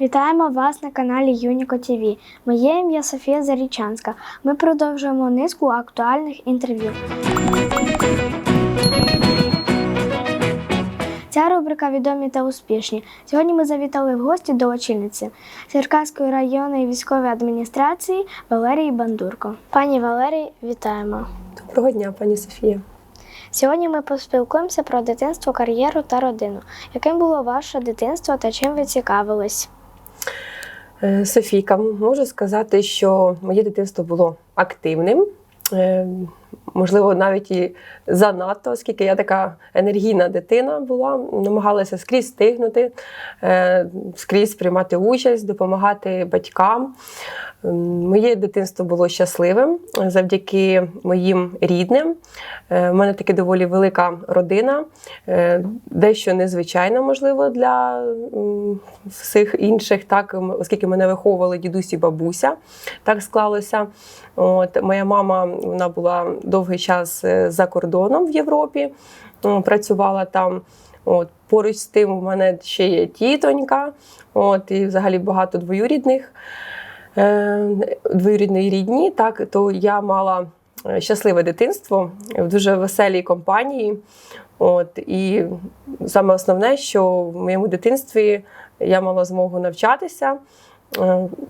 Вітаємо вас на каналі Юніко ТВ. Моє ім'я Софія Зарічанська. Ми продовжуємо низку актуальних інтерв'ю. Ця рубрика відомі та успішні. Сьогодні ми завітали в гості до очільниці Черкаської районної військової адміністрації Валерії Бандурко. Пані Валерій, вітаємо! Доброго дня, пані Софія. Сьогодні ми поспілкуємося про дитинство, кар'єру та родину. Яким було ваше дитинство та чим ви цікавились? Е, Софійка, можу сказати, що моє дитинство було активним. Е, Можливо, навіть і занадто, оскільки я така енергійна дитина була, намагалася скрізь встигнути, е, скрізь приймати участь, допомагати батькам. Моє дитинство було щасливим завдяки моїм рідним. Е, У мене таки доволі велика родина, е, дещо незвичайна, можливо, для всіх інших, так, оскільки мене виховували дідусь і бабуся, так склалося. От, моя мама вона була довгий час е, за кордоном в Європі, працювала там. От, поруч з тим, у мене ще є тітонька, от, і взагалі багато двоюрідних е, двоюрідної рідні, так, то я мала е, щасливе дитинство в дуже веселій компанії. От, і саме основне, що в моєму дитинстві я мала змогу навчатися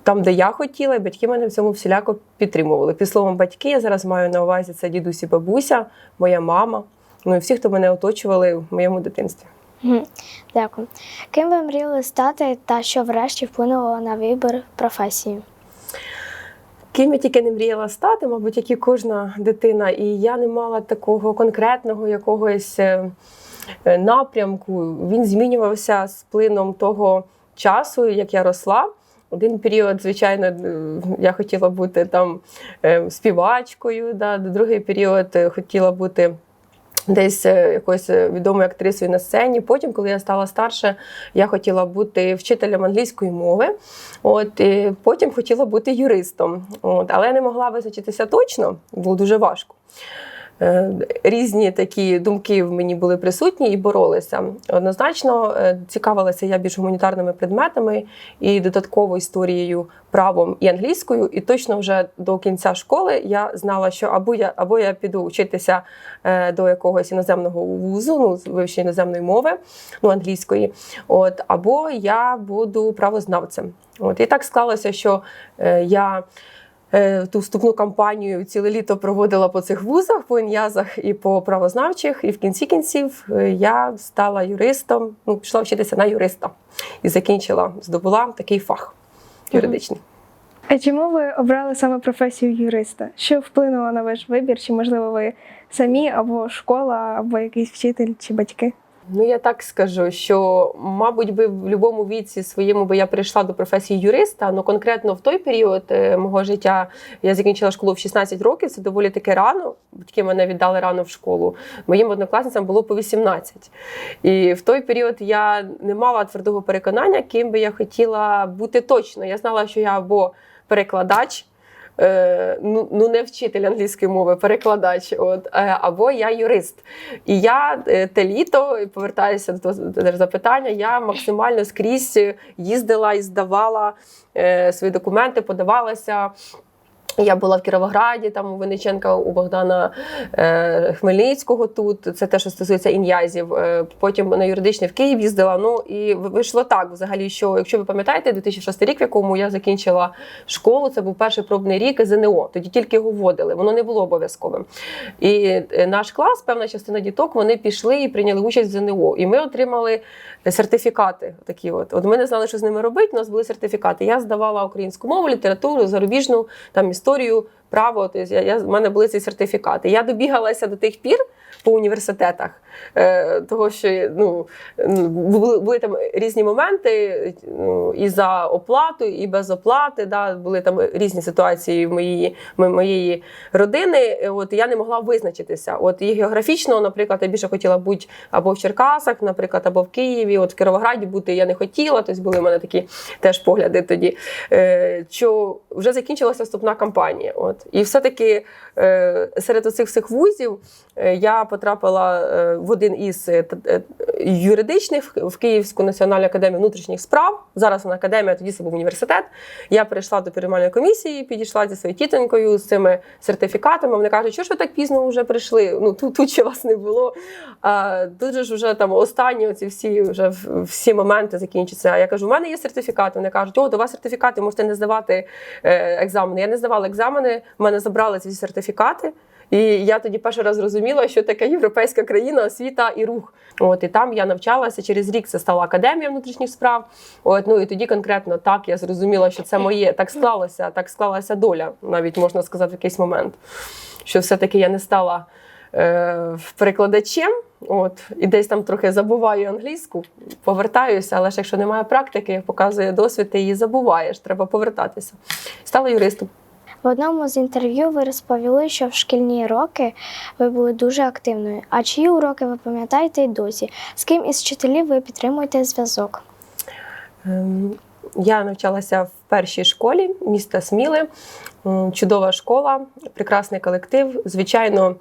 там, де я хотіла, і батьки мене в цьому всіляко підтримували. Під словом батьки, я зараз маю на увазі це дідусь і бабуся, моя мама, ну і всі, хто мене оточували в моєму дитинстві. Дякую. Ким ви мріяли стати та що врешті вплинуло на вибір професії? Ким я тільки не мріяла стати, мабуть, як і кожна дитина, і я не мала такого конкретного якогось е, е, напрямку. Він змінювався з плином того часу, як я росла. Один період, звичайно, е, я хотіла бути там е, співачкою, да, другий період е, хотіла бути десь якоюсь відомою актрисою на сцені. Потім, коли я стала старше, я хотіла бути вчителем англійської мови. От і потім хотіла бути юристом. От, але я не могла визначитися точно, було дуже важко. Е, Різні такі думки в мені були присутні і боролися. Однозначно е, цікавилася я більш гуманітарними предметами і додатково історією, правом і англійською. І точно вже до кінця школи я знала, що або я або я піду вчитися е, до якогось іноземного вузу, ну з вивчення іноземної мови, ну англійської, от або я буду правознавцем. От і так склалося, що я. Е, Ту вступну кампанію ціле літо проводила по цих вузах, по ін'язах і по правознавчих. І в кінці кінців е, я стала юристом, ну, пішла вчитися на юриста і закінчила, здобула такий фах юридичний. А чому ви обрали саме професію юриста? Що вплинуло на ваш вибір? Чи можливо ви самі або школа, або якийсь вчитель чи батьки? Ну, я так скажу, що, мабуть, би в будь-якому віці своєму би я прийшла до професії юриста, але конкретно в той період е, мого життя я закінчила школу в 16 років, це доволі таки рано. Батьки мене віддали рано в школу. Моїм однокласницям було по 18. І в той період я не мала твердого переконання, ким би я хотіла бути точно. Я знала, що я або перекладач. Е, Ну, ну, не вчитель англійської мови, перекладач, от е, або я юрист. І я е, те літо, повертаюся до запитання, я максимально скрізь їздила і здавала свої документи, подавалася. Я була в Кіровограді, там у Винниченка, у Богдана е, Хмельницького тут. Це те, що стосується ін'язів. Е, потім на юридичний в Київ їздила. Ну і вийшло так взагалі, що якщо ви пам'ятаєте, 2006 рік, в якому я закінчила школу, це був перший пробний рік ЗНО. Тоді тільки його вводили, воно не було обов'язковим. І е, наш клас, певна частина діток, вони пішли і прийняли участь в ЗНО. І ми отримали сертифікати. Такі от. От ми не знали, що з ними робити. У нас були сертифікати. Я здавала українську мову, літературу, зарубіжну там історію, повторюю право. Тобто я, я, в мене були ці сертифікати. Я добігалася до тих пір по університетах, е, того що ну, були, були там різні моменти ну, і за оплату, і без оплати. Да, були там різні ситуації в моїй, моєї родини. От я не могла визначитися. От і географічно, наприклад, я більше хотіла бути або в Черкасах, наприклад, або в Києві. От в Кіровограді бути я не хотіла. Тобто були в мене такі теж погляди тоді. Е, що вже закінчилася вступна кампанія. От От. І все-таки е, серед оцих всіх вузів я потрапила е, в один із е, е, юридичних в Київську національну академію внутрішніх справ. Зараз вона академія, тоді це був університет. Я прийшла до приймальної комісії, підійшла зі своєю тітонькою з цими сертифікатами. Вони кажуть, що ж ви так пізно вже прийшли? Ну тут, тут ще вас не було. А тут же ж вже там останні оці всі вже всі моменти закінчаться. Я кажу, у мене є сертифікат. Вони кажуть, о, до вас сертифікати, можете не здавати е, екзамени. Я не здавала екзамени, в мене забрали ці сертифікати. І я тоді перший раз зрозуміла, що таке європейська країна, освіта і рух. От і там я навчалася через рік. Це стала академія внутрішніх справ. От ну і тоді конкретно так я зрозуміла, що це моє. Так склалося, так склалася доля, навіть можна сказати, в якийсь момент. Що все-таки я не стала е, перекладачем. От і десь там трохи забуваю англійську, повертаюся, але ж якщо немає практики, показує досвід, ти її забуваєш. Треба повертатися. Стала юристом. В одному з інтерв'ю ви розповіли, що в шкільні роки ви були дуже активною. А чиї уроки ви пам'ятаєте й досі? З ким із вчителів ви підтримуєте зв'язок? Ем, Я навчалася в першій школі міста Сміли. Чудова школа, прекрасний колектив. Звичайно,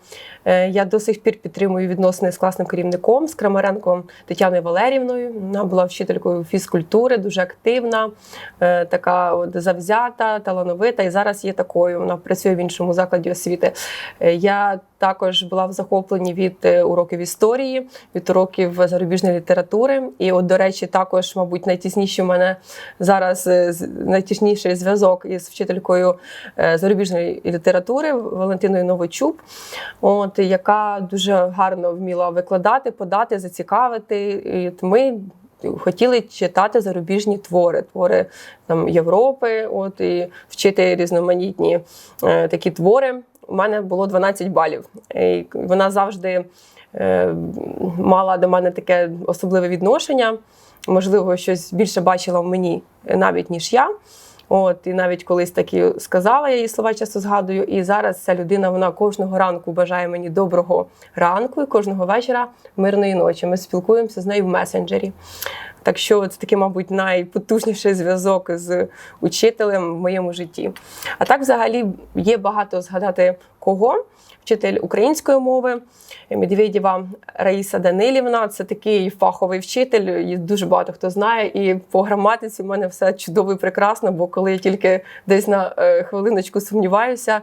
е, я до сих пір підтримую відносини з класним керівником, з Крамаренком Тетяною Валерівною. Вона була вчителькою фізкультури, дуже активна, е, така от завзята, талановита. І зараз є такою. Вона працює в іншому закладі освіти. Е, Я також була в захопленні від е, уроків історії, від уроків зарубіжної літератури. І, от, до речі, також, мабуть, найтісніші в мене зараз е, найтісніший зв'язок із вчителькою е, зарубіжної літератури Валентиною Новочуб, от, яка дуже гарно вміла викладати, подати, зацікавити. І от ми хотіли читати зарубіжні твори, твори там, Європи, от, і вчити різноманітні е, такі твори. У мене було 12 балів. І вона завжди е, мала до мене таке особливе відношення. Можливо, щось більше бачила в мені навіть ніж я. От і навіть колись такі сказала, я її слова часто згадую. І зараз ця людина вона кожного ранку бажає мені доброго ранку і кожного вечора мирної ночі. Ми спілкуємося з нею в месенджері. Так що це такий, мабуть, найпотужніший зв'язок з учителем в моєму житті. А так, взагалі, є багато згадати кого. Вчитель української мови Медведєва Раїса Данилівна. Це такий фаховий вчитель. Її дуже багато хто знає. І по граматиці в мене все чудово і прекрасно, бо коли я тільки десь на е, хвилиночку сумніваюся,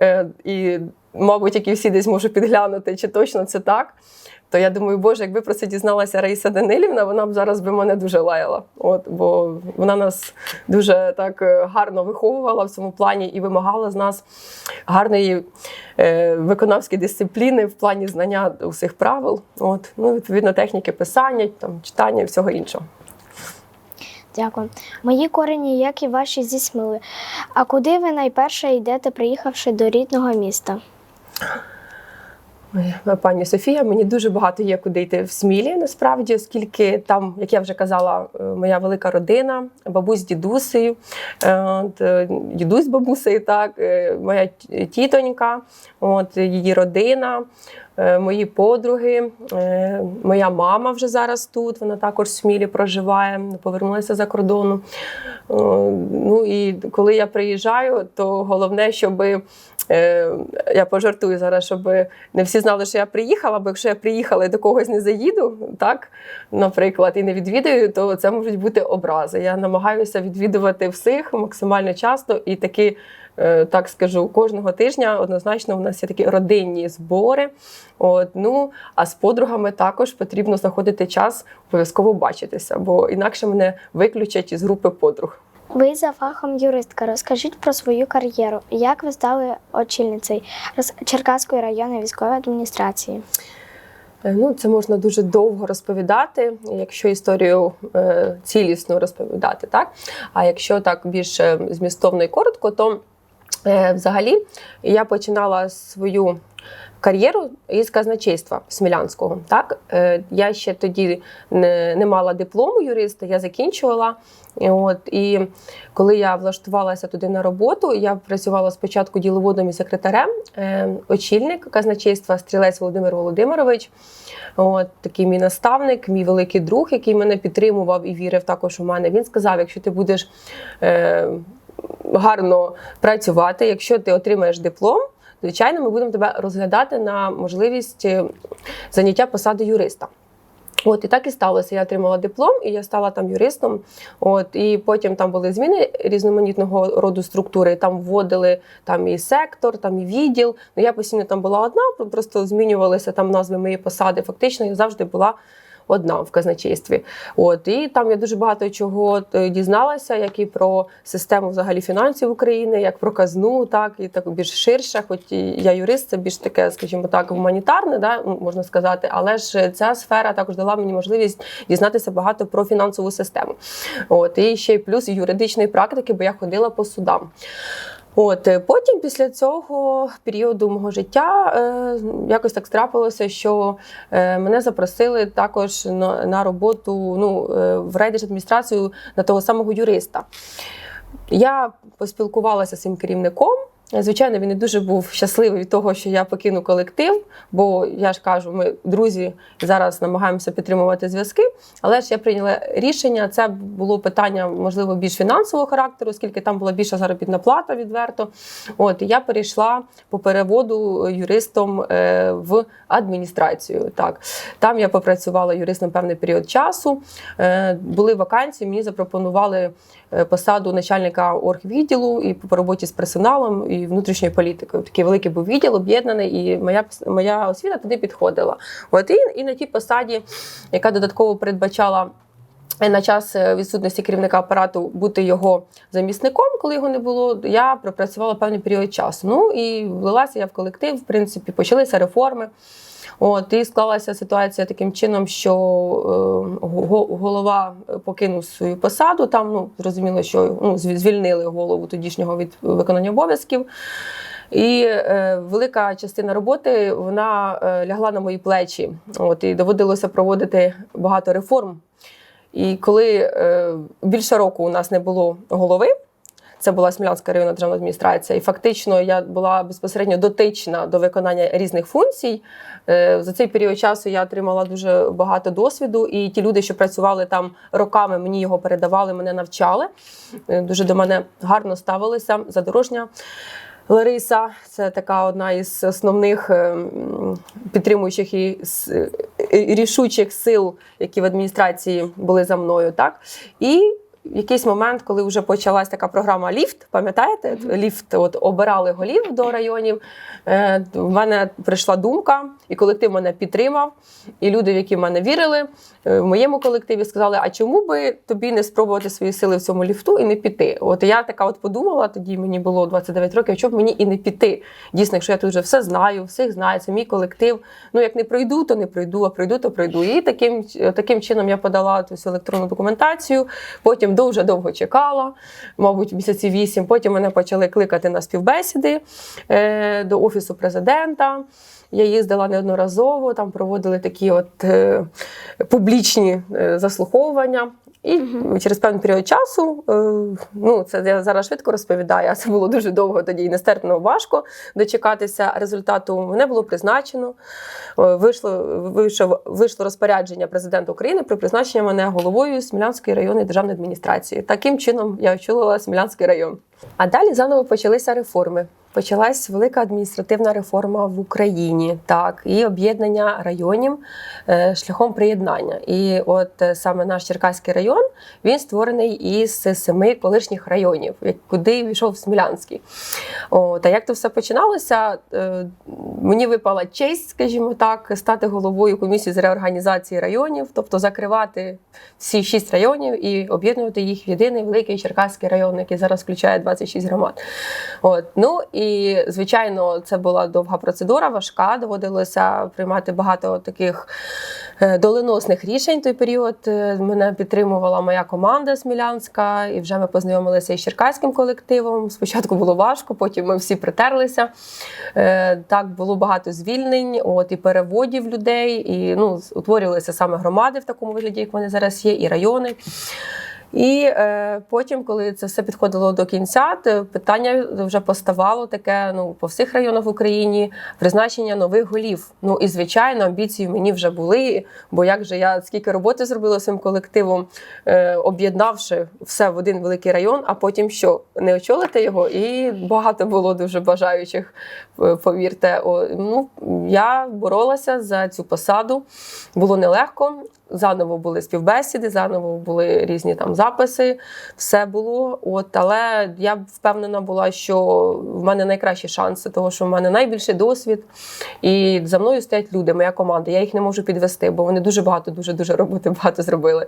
е, і, мабуть, як і всі десь можу підглянути, чи точно це так. То я думаю, боже, якби про це дізналася Раїса Данилівна, вона б зараз би мене дуже лаяла. От, бо вона нас дуже так е, гарно виховувала в цьому плані і вимагала з нас гарної е, виконавської дисципліни в плані знання усіх правил. От, ну, відповідно, техніки писання, там, читання і всього іншого. Дякую. Мої корені, як і ваші, зі Сміли. А куди ви найперше йдете, приїхавши до рідного міста? Пані Софія, мені дуже багато є куди йти в Смілі, насправді, оскільки там, як я вже казала, е, моя велика родина, бабусь з дідусею, е, е, дідусь бабусею, так, моя тітонька, от, її родина, мої подруги, моя мама вже зараз тут, вона також в Смілі проживає, повернулася за кордону. Ну і коли я приїжджаю, то головне, щоб е, я пожартую зараз, щоб не всі знали, що я приїхала, бо якщо я приїхала і до когось не заїду, так, наприклад, і не відвідую, то це можуть бути образи. Я намагаюся відвідувати всіх максимально часто і таки. е, Так скажу, кожного тижня однозначно у нас є такі родинні збори. От, ну, а з подругами також потрібно знаходити час обов'язково бачитися, бо інакше мене виключать із групи подруг. Ви за фахом юристка. Розкажіть про свою кар'єру. Як ви стали очільницею Черкаської районної військової адміністрації? Е, Ну, це можна дуже довго розповідати, якщо історію е, цілісно розповідати, так? А якщо так більш е, змістовно і коротко, то е, взагалі я починала свою кар'єру із казначейства Смілянського. Так? Е, я ще тоді не, не мала диплому юриста, я закінчувала. От, і коли я влаштувалася туди на роботу, я працювала спочатку діловодом і секретарем, е, очільник казначейства Стрілець Володимир Володимирович. От такий мій наставник, мій великий друг, який мене підтримував і вірив також у мене. Він сказав: якщо ти будеш е, гарно працювати. Якщо ти отримаєш диплом, звичайно, ми будемо тебе розглядати на можливість е, заняття посади юриста. От і так і сталося. Я отримала диплом, і я стала там юристом. От і потім там були зміни різноманітного роду структури. Там вводили там і сектор, там і відділ. Ну я постійно там була одна, просто змінювалися там назви моєї посади. Фактично, я завжди була. Одна в казначействі, от і там я дуже багато чого е, дізналася, як і про систему взагалі фінансів України, як про казну, так і так більш ширше. Хоч я юрист, це більш таке, скажімо так, гуманітарне, да можна сказати, але ж ця сфера також дала мені можливість дізнатися багато про фінансову систему. От і ще й плюс юридичної практики, бо я ходила по судам. От е, потім, після цього періоду мого життя, е, якось так трапилося, що е, мене запросили також на, на роботу ну, е, в райдержадміністрацію на того самого юриста. Я поспілкувалася з цим керівником. Звичайно, він не дуже був щасливий від того, що я покину колектив, бо я ж кажу, ми друзі зараз намагаємося підтримувати зв'язки. Але ж я прийняла рішення. Це було питання, можливо, більш фінансового характеру, оскільки там була більша заробітна плата відверто. От і я перейшла по переводу юристом е, в адміністрацію. Так там я попрацювала юристом певний період часу. Е, Були вакансії, мені запропонували е, посаду начальника оргвідділу і по роботі з персоналом і внутрішньою політикою. Такий великий був відділ об'єднаний, і моя моя освіта туди підходила. От і, і на тій посаді, яка додатково передбачала. На час е, відсутності керівника апарату бути його замісником, коли його не було, я пропрацювала певний період часу. Ну і влилася я в колектив. В принципі, почалися реформи. От і склалася ситуація таким чином, що е, голова покинув свою посаду. Там ну зрозуміло, що ну, звільнили голову тодішнього від виконання обов'язків. І е, велика частина роботи вона е, лягла на мої плечі. От і доводилося проводити багато реформ. І коли е, більше року у нас не було голови, це була Смілянська районна державна адміністрація, і фактично я була безпосередньо дотична до виконання різних функцій. Е, За цей період часу я отримала дуже багато досвіду, і ті люди, що працювали там роками, мені його передавали, мене навчали. Е, Дуже до мене гарно ставилися. Задорожня Лариса це така одна із основних е, підтримуючих і рішучих сил, які в адміністрації були за мною. Так і якийсь момент, коли вже почалась така програма Ліфт, пам'ятаєте? Ліфт от обирали голів до районів. Е, в мене прийшла думка, і колектив мене підтримав. І люди, в які в мене вірили, е, в моєму колективі сказали: а чому би тобі не спробувати свої сили в цьому ліфту і не піти? От я така от подумала, тоді мені було 29 років, чому б мені і не піти. Дійсно, якщо я тут вже все знаю, всіх знаю, це мій колектив. Ну як не пройду, то не пройду, а пройду, то пройду. І таким, таким чином я подала цю електронну документацію. Потім дуже довго чекала, мабуть, місяці вісім. Потім мене почали кликати на співбесіди е, до офісу президента. Я їздила неодноразово, там проводили такі от е, публічні е, заслуховування. І через певний період часу, е, ну це я зараз швидко розповідаю, а це було дуже довго тоді і нестерпно важко дочекатися результату. Мене було призначено. Е, Вийшло, вийшло, вийшло розпорядження президента України про призначення мене головою Смілянської районної державної адміністрації. Таким чином я очолила Смілянський район. А далі заново почалися реформи. Почалась велика адміністративна реформа в Україні, так і об'єднання районів е, шляхом приєднання. І от е, саме наш Черкаський район він створений із семи колишніх районів, куди війшов Смілянський. Та як то все починалося? Е, Мені випала честь, скажімо так, стати головою комісії з реорганізації районів, тобто закривати всі шість районів і об'єднувати їх в єдиний великий Черкаський район, який зараз включає 26 громад. От ну і звичайно, це була довга процедура, важка. Доводилося приймати багато таких е, доленосних рішень. Той період Е, мене підтримувала моя команда Смілянська, і вже ми познайомилися із черкаським колективом. Спочатку було важко, потім ми всі притерлися. Е, Так було багато звільнень, от і переводів людей, і ну утворювалися саме громади в такому вигляді, як вони зараз є, і райони. І е, потім, коли це все підходило до кінця, то питання вже поставало таке ну, по всіх районах в Україні призначення нових голів. Ну і звичайно, амбіції мені вже були. Бо як же я скільки роботи зробила цим колективом, е, об'єднавши все в один великий район, а потім що не очолити його, і багато було дуже бажаючих. е, Повірте, О, ну я боролася за цю посаду. Було нелегко. Заново були співбесіди, заново були різні там записи, все було. От, але я впевнена була, що в мене найкращі шанси, тому що в мене найбільший досвід. І за мною стоять люди, моя команда. Я їх не можу підвести, бо вони дуже багато, дуже дуже роботи багато зробили.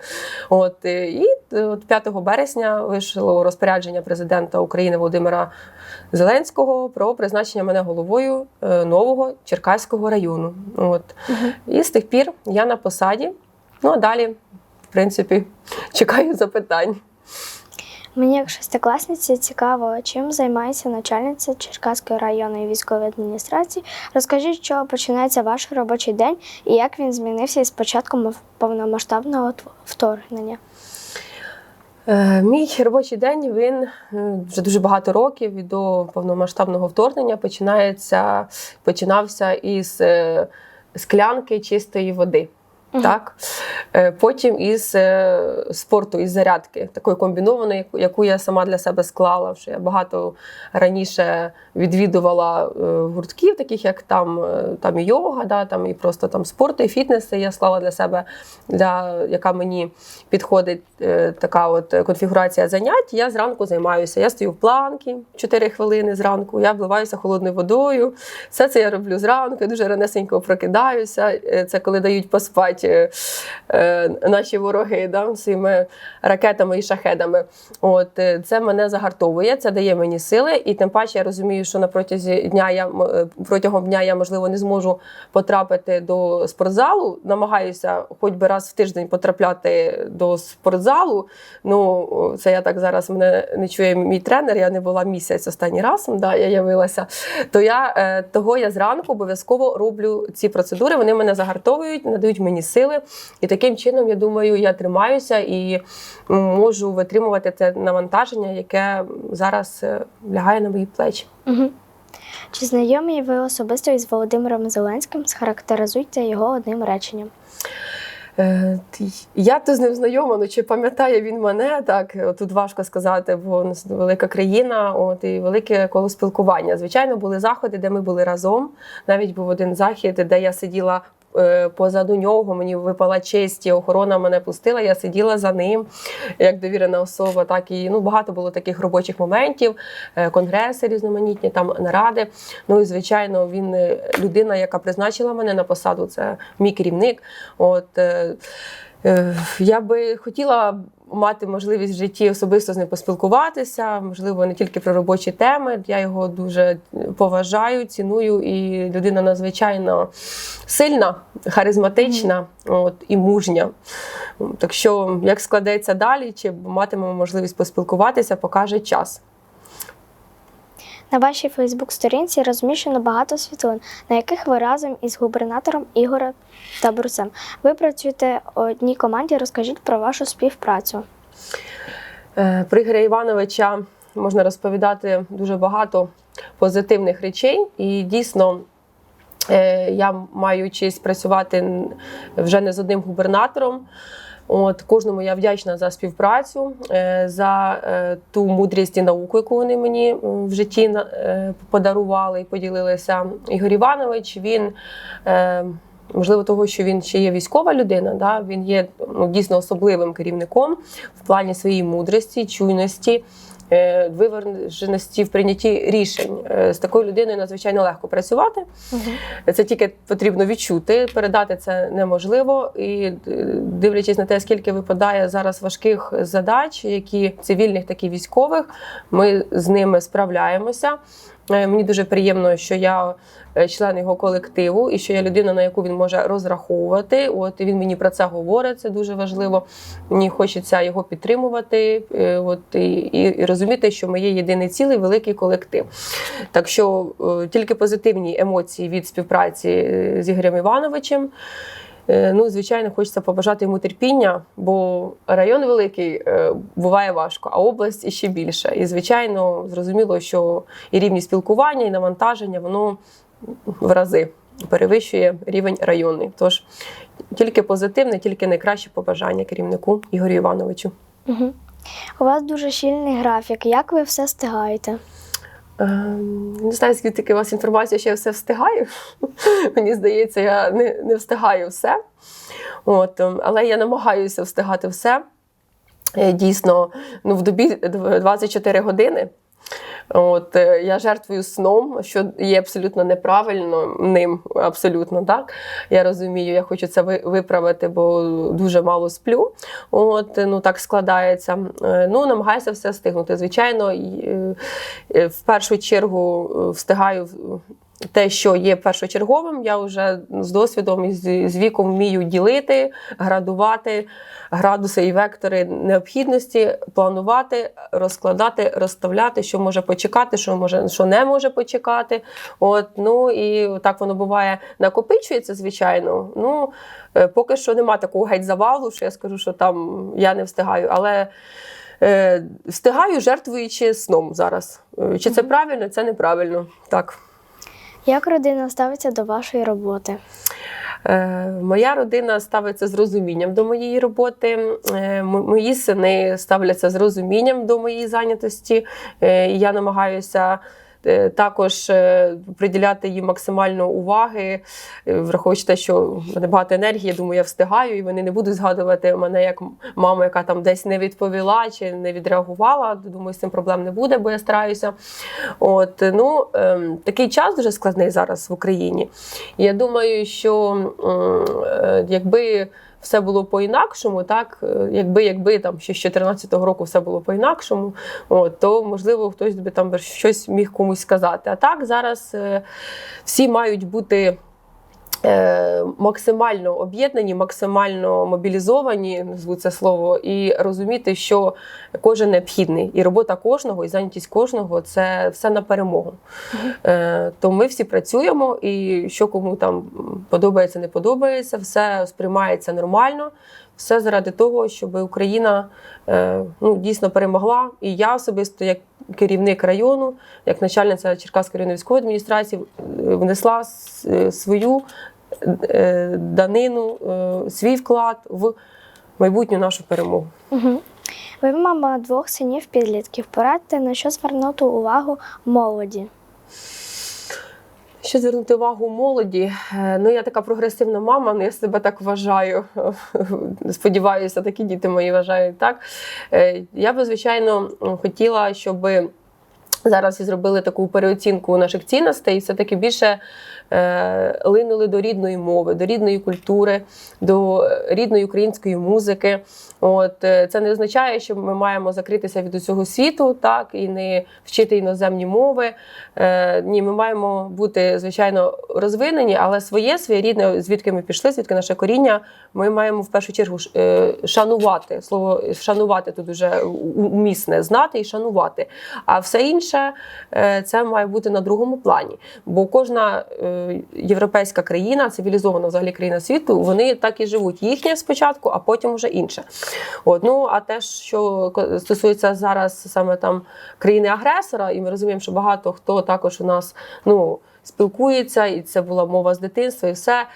От е, і е, от 5 березня вийшло розпорядження президента України Володимира Зеленського про призначення мене головою е, нового Черкаського району. От і з тих пір я на посаді. Ну а далі, в принципі, чекаю запитань. Мені, як шестикласниці, цікаво, чим займається начальниця Черкаської районної військової адміністрації. Розкажіть, чого починається ваш робочий день і як він змінився із початком повномасштабного вторгнення. Е, Мій робочий день він е, вже дуже багато років до повномасштабного вторгнення починається, починався із е, склянки чистої води. Так? Е, Потім із е, спорту, із зарядки, такої комбінованої, яку- я сама для себе склала. Вже я багато раніше відвідувала е, гуртків, таких як там, там і йога, да, там і просто там спорт і фітнес. Я склала для себе, для, яка мені підходить така от конфігурація занять. Я зранку займаюся. Я стою в планки 4 хвилини зранку, я вливаюся холодною водою. Все це я роблю зранку, я дуже ранесенько прокидаюся. Це коли дають поспати е, е, наші вороги да, своїми ракетами і шахедами. От е, це мене загартовує, це дає мені сили, і тим паче я розумію, що на протязі дня я е, протягом дня я можливо не зможу потрапити до спортзалу. Намагаюся хоч би раз в тиждень потрапляти до спортзалу. Ну це я так зараз мене не чує мій тренер. Я не була місяць останній раз. Да, я явилася. То я того я зранку обов'язково роблю ці процедури. Вони мене загартовують, надають мені сили. І таким чином, я думаю, я тримаюся і можу витримувати це навантаження, яке зараз е, лягає на мої плечі. Угу. Чи знайомі ви особисто із Володимиром Зеленським? Схарактеризуйте його одним реченням. Е, Я то з ним знайома, ну чи пам'ятає він мене? Так тут важко сказати, бо у нас велика країна, от і велике коло спілкування. Звичайно, були заходи, де ми були разом. Навіть був один захід, де я сиділа. Е, Позаду нього мені випала честь, і охорона мене пустила. Я сиділа за ним як довірена особа. Так і ну багато було таких робочих моментів, е, конгреси різноманітні, там наради. Ну і звичайно, він е, людина, яка призначила мене на посаду. Це мій керівник. От я би хотіла мати можливість в житті особисто з ним поспілкуватися, можливо, не тільки про робочі теми. Я його дуже поважаю, ціную, і людина надзвичайно сильна, харизматична от, і мужня. Так що, як складеться далі, чи матимемо можливість поспілкуватися, покаже час. На вашій Фейсбук-сторінці розміщено багато світлин, на яких ви разом із губернатором Ігорем Табурцем. Ви працюєте у одній команді. Розкажіть про вашу співпрацю. Е, Про Ігоря Івановича можна розповідати дуже багато позитивних речей, і дійсно. е, Я маю честь працювати вже не з одним губернатором. От кожному я вдячна за співпрацю, е, за е, ту мудрість і науку, яку вони мені в житті е, подарували і поділилися. Ігор Іванович він. Можливо, того, що він ще є військова людина, да? він є ну, дійсно особливим керівником в плані своєї мудрості, чуйності, виваженості в прийнятті рішень. Е, З такою людиною надзвичайно легко працювати. Це тільки потрібно відчути, передати це неможливо. І е, дивлячись на те, скільки випадає зараз важких задач, які цивільних, так і військових, ми з ними справляємося. Е, Мені дуже приємно, що я е, член його колективу і що я людина, на яку він може розраховувати. От він мені про це говорить. Це дуже важливо. Мені хочеться його підтримувати. е, От і, і, і розуміти, що ми є єдиний цілий великий колектив. Так що тільки позитивні емоції від співпраці з Ігорем Івановичем. Е, Ну, звичайно, хочеться побажати йому терпіння, бо район великий е, буває важко, а область іще більше. І, звичайно, зрозуміло, що і рівні спілкування, і навантаження воно в рази перевищує рівень районний. Тож тільки позитивне, тільки найкраще побажання керівнику Ігорю Івановичу. Угу. У вас дуже щільний графік. Як ви все встигаєте? Ем, Не знаю, звідки у вас інформація, що я все встигаю. Мені здається, я не, не встигаю все. От, ем, але я намагаюся встигати все. Е, Дійсно, ну, в добі 24 години. От, е, я жертвую сном, що є абсолютно неправильно ним, абсолютно так. Я розумію, я хочу це виправити, бо дуже мало сплю. От, ну так складається. Е, Ну, намагаюся все встигнути. Звичайно, е, в першу чергу встигаю те, що є першочерговим. Я вже з досвідом і з віком вмію ділити, градувати градуси і вектори необхідності, планувати, розкладати, розставляти, що може почекати, що може, що не може почекати. От, ну і так воно буває, накопичується, звичайно. Ну, е, поки що нема такого геть завалу, що я скажу, що там я не встигаю. Але е, встигаю, жертвуючи сном зараз. Е, Чи це правильно, це неправильно. Так. Як родина ставиться до вашої роботи? Е, Моя родина ставиться з розумінням до моєї роботи. Е, Мої сини ставляться з розумінням до моєї зайнятості. Е, Я намагаюся. Е, Також е, приділяти їм максимально уваги, е, враховуючи те, що в мене багато енергії, я думаю, я встигаю, і вони не будуть згадувати мене як маму, яка там десь не відповіла чи не відреагувала. Думаю, з цим проблем не буде, бо я стараюся. От ну ем, такий час дуже складний зараз в Україні. Я думаю, що якби все було по-інакшому, так е, якби, якби там ще з 14-го року все було по-інакшому, то можливо хтось би там щось міг комусь сказати. А так зараз е, всі мають бути. Е, Максимально об'єднані, максимально мобілізовані, назву це слово, і розуміти, що кожен необхідний, і робота кожного, і зайнятість кожного це все на перемогу. Е, то ми всі працюємо, і що кому там подобається, не подобається, все сприймається нормально. Все заради того, щоб Україна е, ну, дійсно перемогла. І я особисто, як керівник району, як начальниця Черкаської районної військової адміністрації, внесла свою данину, е, свій вклад в майбутню нашу перемогу. Угу. Ви мама двох синів підлітків. Порадьте, на що звернути увагу молоді. Що звернути увагу молоді? Е, Ну, я така прогресивна мама, ну я себе так вважаю. Сподіваюся, такі діти мої вважають так. Е, Я би, звичайно, хотіла, щоб зараз і зробили таку переоцінку наших цінностей, і все-таки більше е, линули до рідної мови, до рідної культури, до рідної української музики. От е, це не означає, що ми маємо закритися від усього світу, так і не вчити іноземні мови. Е, ні, ми маємо бути звичайно розвинені, але своє, своє рідне, звідки ми пішли, звідки наше коріння, ми маємо в першу чергу е, шанувати. Слово шанувати тут дуже у- умісне, знати і шанувати. А все інше е, це має бути на другому плані. Бо кожна європейська країна, цивілізована взагалі країна світу, вони так і живуть. Їхнє спочатку, а потім вже інше. От, ну а те, що стосується зараз саме там країни-агресора, і ми розуміємо, що багато хто також у нас ну, спілкується, і це була мова з дитинства, і все.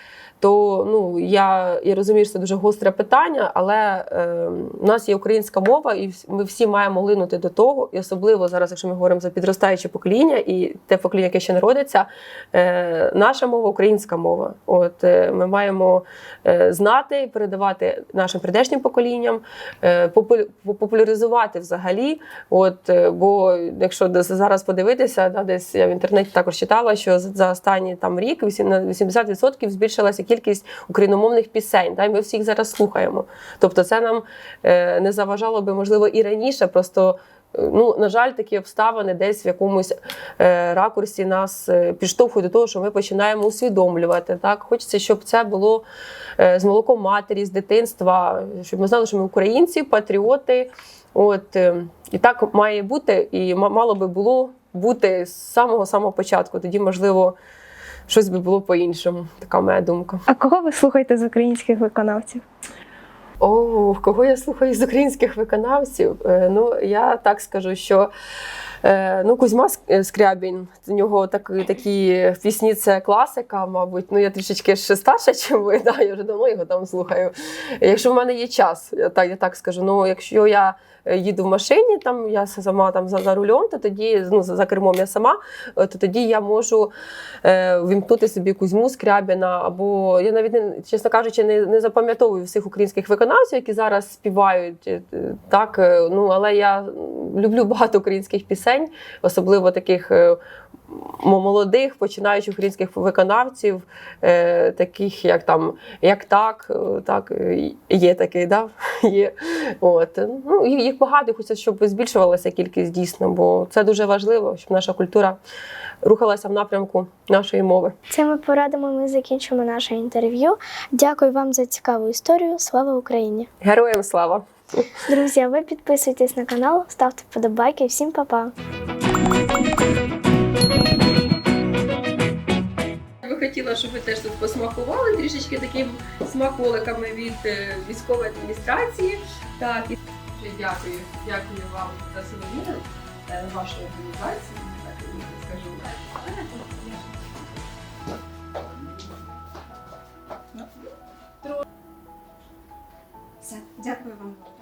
То ну я, я розумію, що це дуже гостре питання, але е, у нас є українська мова, і ми всі маємо линути до того, і особливо зараз, якщо ми говоримо за підростаюче покоління і те покоління, яке ще народиться, е, наша мова українська мова. От е, ми маємо е, знати і передавати нашим прийдешнім поколінням, е, попу- популяризувати взагалі. От, е, бо якщо зараз подивитися, да, десь я в інтернеті також читала, що за, останній там рік вісім- на 80% збільшилася кількість україномовних пісень. Да, і ми всіх зараз слухаємо. Тобто, це нам е, не заважало би, можливо, і раніше. Просто е, ну, на жаль, такі обставини десь в якомусь е, ракурсі нас підштовхують до того, що ми починаємо усвідомлювати. Так, хочеться, щоб це було з молоком матері, з дитинства, щоб ми знали, що ми українці, патріоти. От і так має бути, і мало би було бути з самого самого початку. Тоді, можливо, щось би було по-іншому. Така моя думка. А кого ви слухаєте з українських виконавців? О, кого я слухаю з українських виконавців? Е, Ну, я так скажу, що е, ну, Кузьма е, Скрябін, у нього так, такі пісні це класика, мабуть. Ну, я трішечки ще старша, ніж ви, да, я вже давно його там слухаю. Якщо в мене є час, я так, я так скажу. Ну, якщо я їду в машині, там я сама там за, за рулем, то тоді ну, за, кермом я сама, то тоді я можу е, вімкнути собі Кузьму Скрябіна, або я навіть чесно кажучи, не, не запам'ятовую всіх українських виконавців, які зараз співають. е, е, Так, е, ну але я люблю багато українських пісень, особливо таких. Молодих починаючих українських виконавців, е, таких як там як так, е, так е, є такий, да? є. От. Ну, їх їх багато, хочеться, щоб збільшувалася кількість дійсно, бо це дуже важливо, щоб наша культура рухалася в напрямку нашої мови. Цими порадами ми закінчимо наше інтерв'ю. Дякую вам за цікаву історію. Слава Україні! Героям слава! Друзі, ви підписуйтесь на канал, ставте вподобайки. Всім па-па! Хотіла, щоб ви теж тут посмакували трішечки такими смаколиками від е, військової адміністрації. Так, і дякую, дякую вам за сувеніри е, вашої організації. Скажу. Все, дякую вам.